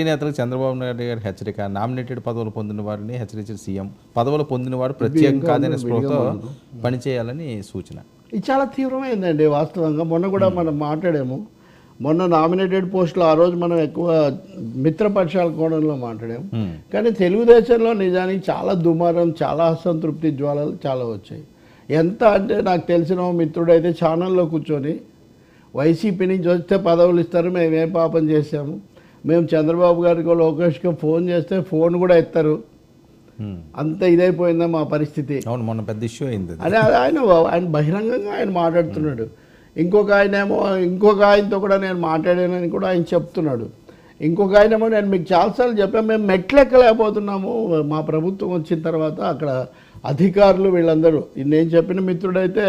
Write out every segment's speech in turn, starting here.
Party నేతలకు చంద్రబాబు నాయుడు గారి హెచ్చరిక నామినేటెడ్ పదవులు పొందిన వారిని హెచ్చరించిన సీఎం పదవులు పొందిన వారు ప్రత్యేకం కాదనే స్పృహతో పనిచేయాలని సూచన. ఇది చాలా తీవ్రమైందండి వాస్తవంగా. మొన్న కూడా మనం మాట్లాడాము. మొన్న నామినేటెడ్ పోస్టులు ఆ రోజు మనం ఎక్కువ మిత్రపక్షాల కోణంలో మాట్లాడాము. కానీ తెలుగుదేశంలో నిజానికి చాలా దుమారం చాలా అసంతృప్తి జ్వాలలు చాలా వచ్చాయి. ఎంత అంటే నాకు తెలిసిన మిత్రుడైతే ఛానల్లో కూర్చొని వైసీపీ నుంచి వస్తే పదవులు ఇస్తారు మేము ఏం పాపం చేశాము. మేము చంద్రబాబు గారికి లోకేష్కి ఫోన్ చేస్తే ఫోన్ కూడా ఎత్తారు. అంత ఇదైపోయిందా మా పరిస్థితి. అవును మొన్న పెద్ద ఇష్యూ అయింది అది ఆయన ఆయన బహిరంగంగా ఆయన మాట్లాడుతున్నాడు. ఇంకొక ఆయన ఏమో ఇంకొక ఆయనతో కూడా నేను మాట్లాడానని కూడా ఆయన చెప్తున్నాడు. ఇంకొక ఆయన ఏమో నేను మీకు చాలాసార్లు చెప్పాను మేము మెట్లెక్కలేకపోతున్నాము. మా ప్రభుత్వం వచ్చిన తర్వాత అక్కడ అధికారులు వీళ్ళందరూ నేను చెప్పిన మిత్రుడైతే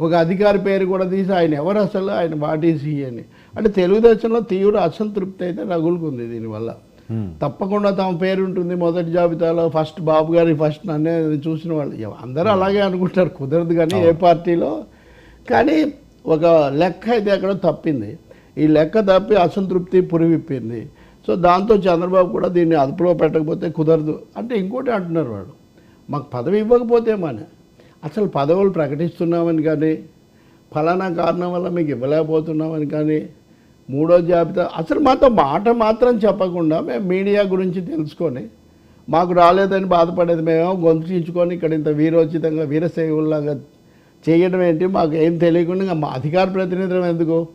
ఒక అధికారి పేరు కూడా తీసి ఆయన ఎవరు అసలు? ఆయన వాటీసీ అని. అంటే తెలుగుదేశంలో తీవ్ర అసంతృప్తి అయితే రగులుకుంది దీనివల్ల. తప్పకుండా తమ పేరు ఉంటుంది మొదటి జాబితాలో ఫస్ట్ బాబు గారి ఫస్ట్ నన్నే చూసిన వాళ్ళు. అందరూ అలాగే అనుకుంటారు కుదరదు కానీ ఏ పార్టీలో. కానీ ఒక లెక్క అయితే ఎక్కడో తప్పింది. ఈ లెక్క తప్పి అసంతృప్తి పురివిప్పింది. సో దాంతో చంద్రబాబు కూడా దీన్ని అదుపులో పెట్టకపోతే కుదరదు. అంటే ఇంకోటి అంటున్నారు వాళ్ళు. మాకు పదవి ఇవ్వకపోతే మన అసలు పదవులు ప్రకటిస్తున్నామని కానీ ఫలానా కారణం వల్ల మీకు ఇవ్వలేకపోతున్నామని కానీ మూడో జాబితా అసలు మాతో మాట మాత్రం చెప్పకుండా మేము మీడియా గురించి తెలుసుకొని మాకు రాలేదని బాధపడేది మేమేమో గొంతు చించుకొని ఇక్కడ ఇంత వీరోచితంగా వీరసేవుల్లాగా చేయడం ఏంటి? మాకు ఏం తెలియకుండా మా అధికార ప్రతినిధులం ఎందుకు?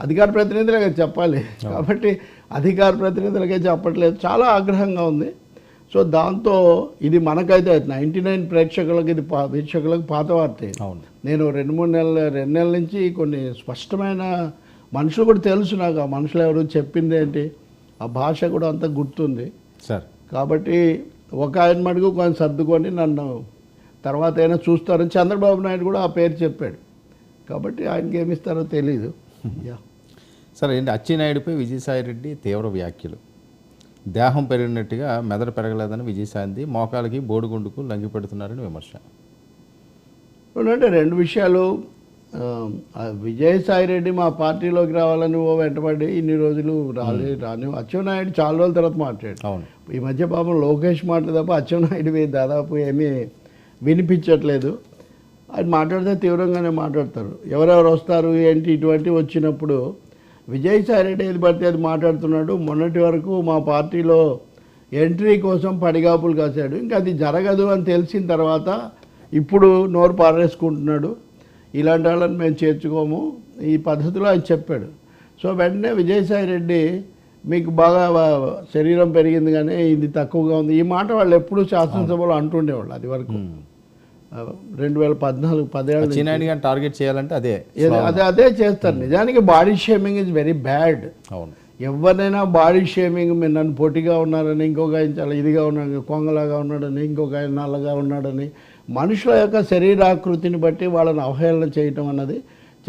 అధికార ప్రతినిధులకే చెప్పాలి. కాబట్టి అధికార ప్రతినిధులకే చెప్పట్లేదు. చాలా ఆగ్రహంగా ఉంది. సో దాంతో ఇది మనకైతే నైంటీ నైన్ ప్రేక్షకులకు ఇది పా వీక్షకులకు పాత వార్తే నేను రెండు మూడు నెలల రెండు నెలల నుంచి కొన్ని స్పష్టమైన మనుషులు కూడా తెలుసు నాకు. ఆ మనుషులు ఎవరు చెప్పింది ఏంటి? ఆ భాష కూడా అంత గుర్తుంది. సార్. కాబట్టి ఒక ఆయన మటుకు కొంచెం సర్దుకొని నన్ను తర్వాత అయినా చూస్తారని చంద్రబాబు నాయుడు కూడా ఆ పేరు చెప్పాడు. కాబట్టి ఆయనకి ఏమి ఇస్తారో తెలీదు. యా సరే ఏంటి అచ్చెన్నాయుడిపై విజయసాయి రెడ్డి తీవ్ర వ్యాఖ్యలు? దేహం పెరిగినట్టుగా మెదడు పెరగలేదని విజయసాయి మోకాలకి బోడిగుండుకు లంగి పెడుతున్నారని విమర్శ. అంటే రెండు విషయాలు. విజయసాయి రెడ్డి మా పార్టీలోకి రావాలని ఓ వెంటబడి ఇన్ని రోజులు రాలే రాని అచ్చెన్నాయుడు చాలా రోజుల తర్వాత మాట్లాడు అవును. ఈ మధ్య పాపం లోకేష్ మాట తప్ప అచ్చెన్నాయుడివి దాదాపు ఏమీ వినిపించట్లేదు. ఆయన మాట్లాడితే తీవ్రంగానే మాట్లాడతారు. ఎవరెవరు వస్తారు ఏంటి ఇటువంటి వచ్చినప్పుడు విజయసాయి రెడ్డి ఏది పడితే అది మాట్లాడుతున్నాడు. మొన్నటి వరకు మా పార్టీలో ఎంట్రీ కోసం పడిగాపులు కాశాడు. ఇంకా అది జరగదు అని తెలిసిన తర్వాత ఇప్పుడు నోరు పారేసుకుంటున్నాడు. ఇలాంటి వాళ్ళని మేము చేర్చుకోము. ఈ పద్ధతిలో ఆయన చెప్పాడు. సో వెంటనే విజయసాయి రెడ్డి మీకు బాగా శరీరం పెరిగింది కానీ ఇది తక్కువగా ఉంది. ఈ మాట వాళ్ళు ఎప్పుడూ శాసనసభలో అంటుండేవాళ్ళు అది వరకు. రెండు వేల పద్నాలుగు. అచ్చెన్నాయుడు గారిని టార్గెట్ చేయాలంటే అదే అదే అదే చేస్తారు. నిజానికి body shaming is very bad. అవును. ఎవరినైనా బాడీ షేమింగ్ మీరు నన్ను పొట్టిగా ఉన్నారని ఇంకొక ఆయన చాలా ఇదిగా ఉన్నాడు కొంగలాగా ఉన్నాడని ఇంకొక ఆయన నల్లగా ఉన్నాడని మనుషుల యొక్క శరీరాకృతిని బట్టి వాళ్ళని అవహేళన చేయటం అన్నది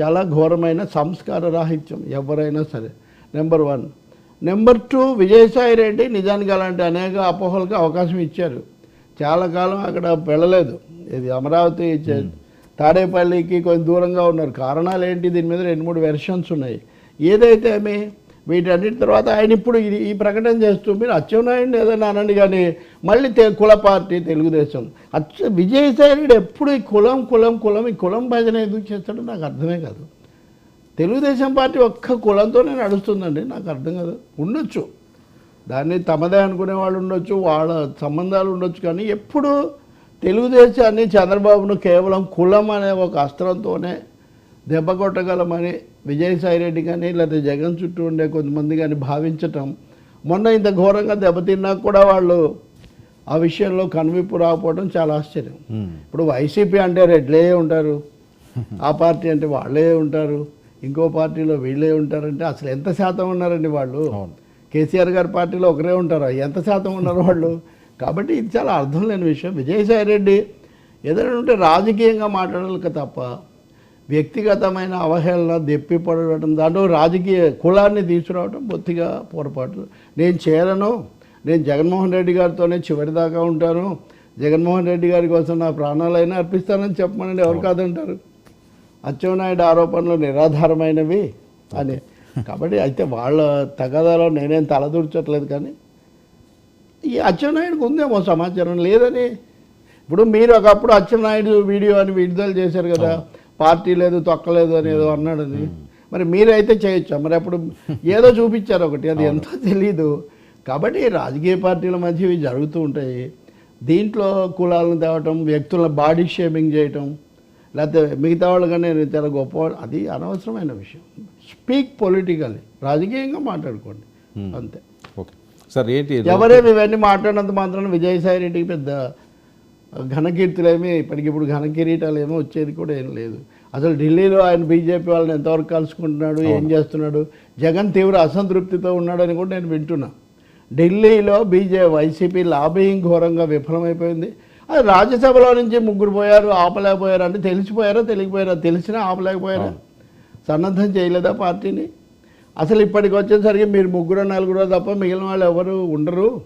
చాలా ఘోరమైన సంస్కార రాహిత్యం ఎవరైనా సరే. Number one number two Vijayasai Reddy నిజానికి అలాంటి అనేక అపోహలకు అవకాశం ఇచ్చారు. చాలా కాలం అక్కడ వెళ్ళలేదు. ఇది అమరావతి తాడేపల్లికి కొంచెం దూరంగా ఉన్నారు. కారణాలు ఏంటి? దీని మీద రెండు మూడు వెర్షన్స్ ఉన్నాయి. ఏదైతే ఏమి వీటన్నిటి తర్వాత ఆయన ఇప్పుడు ఈ ప్రకటన చేస్తూ మీరు అచ్చెన్నాయుడిని ఏదైనా అనండి కానీ మళ్ళీ తె కుల పార్టీ తెలుగుదేశం. అచ్చ విజయసాయి రెడ్డి ఎప్పుడు ఈ కులం కులం కులం ఈ కులం భజన ఎందుకు చేస్తాడో నాకు అర్థమే కాదు. తెలుగుదేశం పార్టీ ఒక్క కులంతోనే నడుస్తుందండి. నాకు అర్థం కాదు. ఉండొచ్చు. దాన్ని తమదే అనుకునే వాళ్ళు ఉండొచ్చు. వాళ్ళ సంబంధాలు ఉండొచ్చు కానీ ఎప్పుడు తెలుగుదేశాన్ని చంద్రబాబును కేవలం కులం అనే ఒక అస్త్రంతోనే దెబ్బ కొట్టగలమని విజయసాయి రెడ్డి కానీ లేకపోతే జగన్ చుట్టూ ఉండే కొంతమంది కానీ భావించటం మొన్న ఇంత ఘోరంగా దెబ్బతిన్నా కూడా వాళ్ళు ఆ విషయంలో కనువిప్పు రాకపోవడం చాలా ఆశ్చర్యం. ఇప్పుడు వైసీపీ అంటే రెడ్లే ఉంటారు. ఆ పార్టీ అంటే వాళ్ళే ఉంటారు. ఇంకో పార్టీలో వీళ్ళే ఉంటారంటే అసలు ఎంత శాతం ఉన్నారండి వాళ్ళు? కేసీఆర్ గారి పార్టీలో ఒకరే ఉంటారు. ఎంత శాతం ఉన్నారు వాళ్ళు? కాబట్టి ఇది చాలా అర్థం లేని విషయం. విజయసాయి రెడ్డి ఏదైనా ఉంటే రాజకీయంగా మాట్లాడాలి తప్ప వ్యక్తిగతమైన అవహేళన దెప్పి పడడం దాంట్లో రాజకీయ కులాన్ని తీసుకురావడం బొత్తిగా పొరపాటు. నేను చేరను నేను జగన్మోహన్ రెడ్డి గారితోనే చివరిదాకా ఉంటాను. జగన్మోహన్ రెడ్డి గారి కోసం నా ప్రాణాలైనా అర్పిస్తానని చెప్పమనండి. ఎవరు కాదంటారు? అచ్చెన్నాయుడు ఆరోపణలు నిరాధారమైనవి అని. కాబట్టి అయితే వాళ్ళ తగాదాలో నేనేం తలదూర్చట్లేదు కానీ ఈ అచ్చెన్నాయుడుకు ఉందేమో సమాచారం? లేదని. ఇప్పుడు మీరు ఒకప్పుడు అచ్చెన్నాయుడు వీడియో అని విడుదల చేశారు కదా. పార్టీ లేదు తొక్కలేదు అని ఏదో అన్నాడని మరి మీరైతే చేయొచ్చా? మరి అప్పుడు ఏదో చూపించారు ఒకటి అది ఎంతో తెలీదు. కాబట్టి రాజకీయ పార్టీల మధ్య ఇవి జరుగుతూ ఉంటాయి. దీంట్లో కులాలను తేవటం వ్యక్తుల బాడీ షేమింగ్ చేయటం లేకపోతే మిగతా వాళ్ళకన్నా నేను చాలా గొప్పవాడు. అది అనవసరమైన విషయం. Speak politically. రాజకీయంగా మాట్లాడుకోండి. అంతే. సార్ ఏంటి ఎవరేమి ఇవన్నీ మాట్లాడినంత మాత్రాన విజయసాయి రెడ్డికి పెద్ద ఘనకీర్తులేమి ఇప్పటికిప్పుడు ఘనకిరీటాలు ఏమో వచ్చేది కూడా ఏం లేదు. అసలు ఢిల్లీలో ఆయన బీజేపీ వాళ్ళని ఎంతవరకు కలుసుకుంటున్నాడు ఏం చేస్తున్నాడు? జగన్ తీవ్ర అసంతృప్తితో ఉన్నాడని కూడా నేను వింటున్నా. ఢిల్లీలో బీజే వైసీపీ లాబింగ్ ఘోరంగా విఫలమైపోయింది. అది రాజ్యసభలో నుంచి ముగ్గురు పోయారు ఆపలేకపోయారు అంటే తెలిసిపోయారా తెలియకపోయారా? తెలిసినా ఆపలేకపోయారా? సన్నద్ధం చేయలేదా పార్టీని? అసలు ఇప్పటికి వచ్చేసరికి మీరు ముగ్గురు నలుగురు తప్ప మిగిలిన వాళ్ళు ఎవరు ఉండరు.